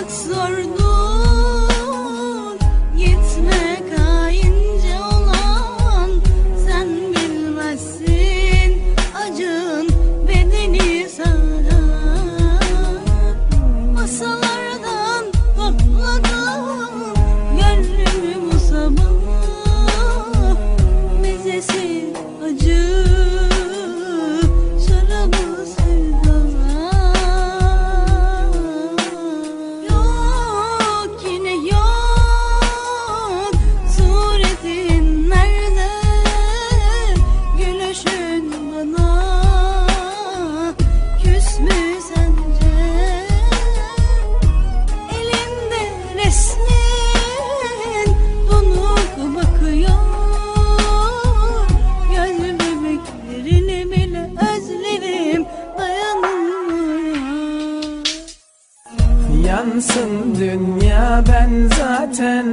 hayat zordu. Yansın dünya ben zaten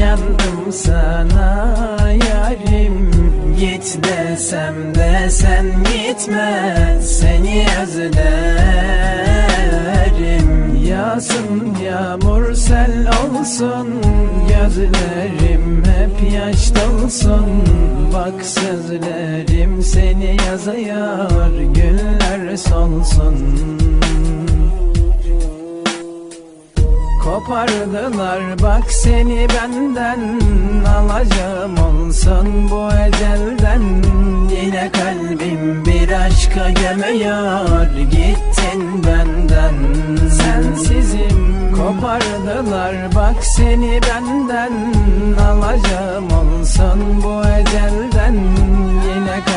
yandım sana. Yarim Git desem de sen gitme seni özlerim. Yağsın yağmur sel olsun Gözlerim hep yaş dolsun. Bak sözlerim seni yazıyor Güller solsun Kopardılar. Bak seni benden Alacağım olsun bu ecelden Yine kalbim bir aşka gömüyor Gittin benden. Sensizim Kopardılar. Bak seni benden Alacağım olsun bu ecelden Yine kalbim